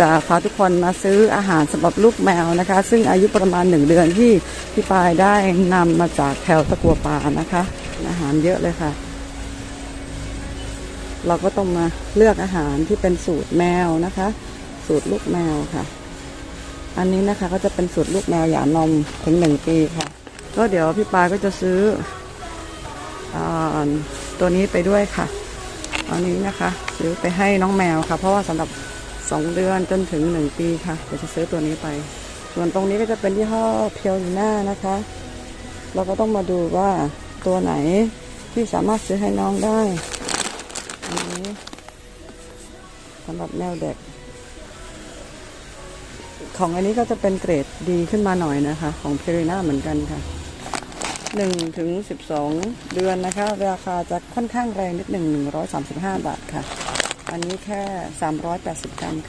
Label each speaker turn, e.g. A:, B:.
A: จะพาทุกคนมาซื้ออาหารสำหรับลูกแมวนะคะ ซึ่งอายุประมาณหนึ่งเดือนที่พี่ปายได้นำมาจากแถวตะกัวป่านะคะ อาหารเยอะเลยค่ะ เราก็ต้องมาเลือกอาหารที่เป็นสูตรแมวนะคะ สูตรลูกแมวค่ะ อันนี้นะคะก็จะเป็นสูตรลูกแมวหย่านมถึงหนึ่งปีค่ะ ก็เดี๋ยวพี่ปายก็จะซื้ออตัวนี้ไปด้วยค่ะอันนี้นะคะ ซื้อไปให้น้องแมวค่ะ เพราะว่าสำหรับ สองเดือนจนถึงหนึ่งปีค่ะเดี๋ยวจะซื้อตัวนี้ไป ส่วนตรงนี้ก็จะเป็นยี่ห้อเพียวลีน่านะคะ เราก็ต้องมาดูว่าตัวไหนที่สามารถซื้อให้น้องได้อันนี้สำหรับแมวเด็ก ของอันนี้ก็จะเป็นเกรดดีขึ้นมาหน่อยนะคะ ของเพรีน่าเหมือนกันค่ะหนึ่งถึงสิบสองเดือนนะคะ ราคาจะค่อนข้างแรงนิดหนึ่งหนึ่งร้อยสามสิบห้าบาทค่ะ อันนี้แค่ 380 กรัมค่ะ